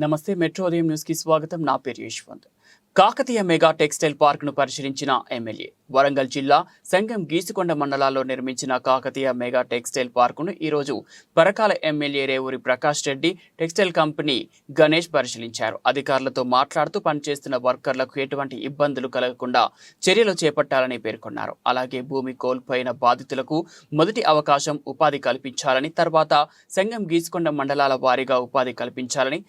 నమస్తే మెట్రో ఉదయం న్యూస్కి స్వాగతం. నా పేరు యశ్వంత్. కాకతీయ మెగా టెక్స్టైల్ పార్క్ను పరిశీలించిన ఎమ్మెల్యే. వరంగల్ జిల్లా సంగం గీసుకొండ మండలాల్లో నిర్మించిన కాకతీయ మెగా టెక్స్టైల్ పార్కును ఈ రోజు Parakala MLA Revuri Prakash Reddy textile company Ganesh పరిశీలించారు. అధికారులతో మాట్లాడుతూ పనిచేస్తున్న వర్కర్లకు ఎటువంటి ఇబ్బందులు కలగకుండా చర్యలు చేపట్టాలని పేర్కొన్నారు. అలాగే భూమి కోల్పోయిన బాధితులకు మొదటి అవకాశం ఉపాధి కల్పించాలని తర్వాత సంగం గీసుకొండ మండలాల వారీగా ఉపాధి కల్పించాలని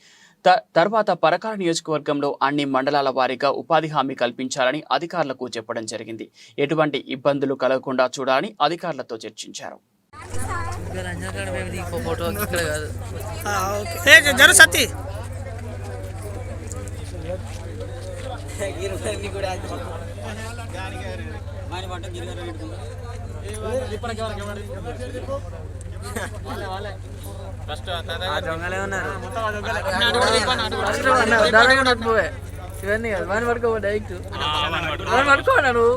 తర్వాత పరకాల నియోజకవర్గంలో అన్ని మండలాల వారీగా ఉపాధి హామీ కల్పించాలని అధికారులకు చెప్పడం జరిగింది. ఎటువంటి ఇబ్బందులు కలగకుండా చూడాలని అధికారులతో చర్చించారు. ఫోటో దొంగలే ఉన్నారు ఇవన్నీ కాదు పడుకో డైరెక్ట్ నువ్వు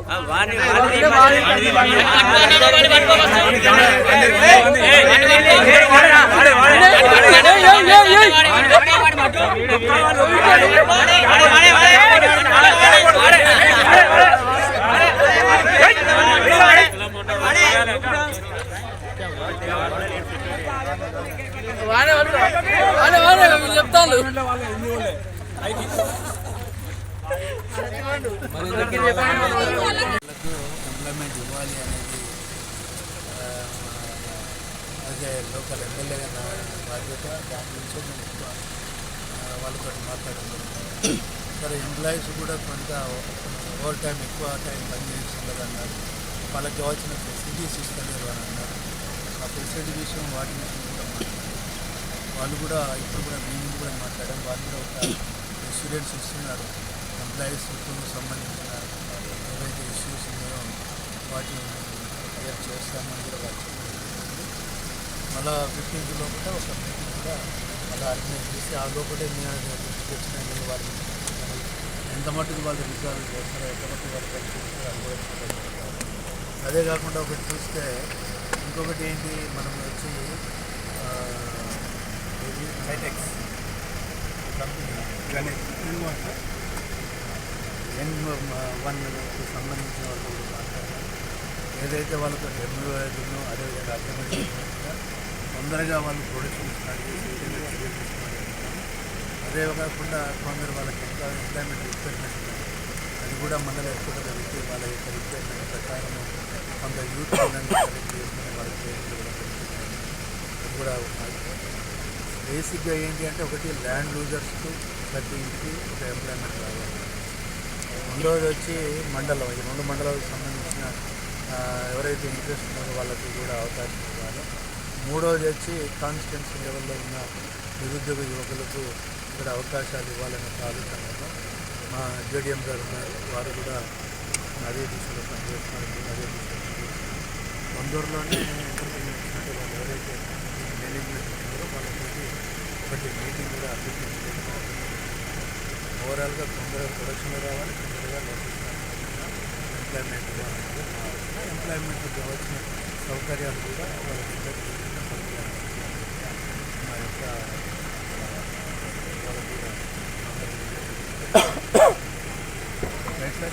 చెప్తాను ఎంప్లాయ్మెంట్ ఇవ్వాలి అనేది అదే లోకల్ ఎమ్మెల్యేగా నా బాధ్యత దాని నుంచి నేను ఎక్కువ వాళ్ళతో మాట్లాడడం సరే ఎంప్లాయీస్ కూడా కొంత ఓవర్ టైం ఎక్కువ టైం పనిచేస్తున్నారు అన్నారు. వాళ్ళకి కావాల్సిన ఫెసిలిటీస్ ఇస్తలేరు అని అన్నారు. ఆ ఫెసిలిటీ విషయం వాటి విషయం వాళ్ళు కూడా ఇప్పుడు కూడా మేము కూడా మాట్లాడడం వాళ్ళు కూడా ఒక ఇన్సూరెన్స్ ఇస్తున్నారు. ఎంప్లాయీస్ సంబంధించిన ఏవైతే ఇష్యూస్ ఉన్నాయో వాటిని క్లియర్ చేస్తామని కూడా వాళ్ళు మళ్ళా ఫిఫ్టీన్త్ లోపల ఒక మీటింగ్ కూడా అలా ఆర్గనైజ్ చేసి ఆ లోపలే నేను దృష్టికి వచ్చిన నేను వాళ్ళు ఎంత మట్టుకు వాళ్ళు రిజాల్వ్ చేస్తారో ఎంత మట్టుకు వాళ్ళు పరిశీలిస్తారో అదే కాకుండా ఒకటి చూస్తే ఇంకొకటి ఏంటి మనం వచ్చి హైటెక్స్ కంపెనీ ఎన్ వన్కి సంబంధించిన వాళ్ళు మాట్లాడారు ఏదైతే వాళ్ళతో వాళ్ళకు ఎంఓఐను అదేవిధంగా అగ్రిమెంట్ తొందరగా వాళ్ళు ప్రొడక్షన్ స్టార్ట్ చేసి అదే కాకుండా కొందరు వాళ్ళకి ఎంత ఎంప్లాయ్మెంట్ రిక్వైర్మెంట్ అది కూడా మండల హెడ్క్వార్టర్ పెట్టి వాళ్ళ యొక్క రిక్వైర్మెంట్ ప్రకారం కొంత యూత్ పిల్లల్ని సెలెక్ట్ చేసుకుని వాళ్ళకి ట్రైనింగ్ ఇవ్వడం అది కూడా బేసిక్గా ఏంటి అంటే ఒకటి ల్యాండ్ లూజర్స్కు ప్రతి ఇంటికి ఒక ఎంప్లాయ్మెంట్ రావాలి. రెండోది వచ్చి మండలం. ఈ రెండు మండలాలకు సంబంధించిన ఎవరైతే ఇంట్రెస్ట్ ఉన్నారో వాళ్ళకి కూడా అవకాశం ఇవ్వాలి. మూడోది వచ్చి కాన్స్టిట్యున్సీ లెవెల్లో ఉన్న నిరుద్యోగ యువకులకు ఇక్కడ అవకాశాలు ఇవ్వాలనే ఒక ఆలోచనలో మా జేడిఎం గారు ఉన్నారు. వారు కూడా అదే దిశలో పనిచేస్తున్నారు. అదే దిశలో పనిచేస్తున్నాం వాళ్ళు ఎవరైతే మేనేజ్మెంట్ ఉన్నారో వాళ్ళకి ఒకటి మీటింగ్ కూడా అభ్యర్థించడం ఓవరాల్గా తొందరగా ప్రొడక్షన్ రావాలి తొందరగా లొకేషన్ ఎంప్లాయ్మెంట్ ఇవ్వాలనేది మా కావాల్సిన సౌకర్యాలు కూడా వాళ్ళకి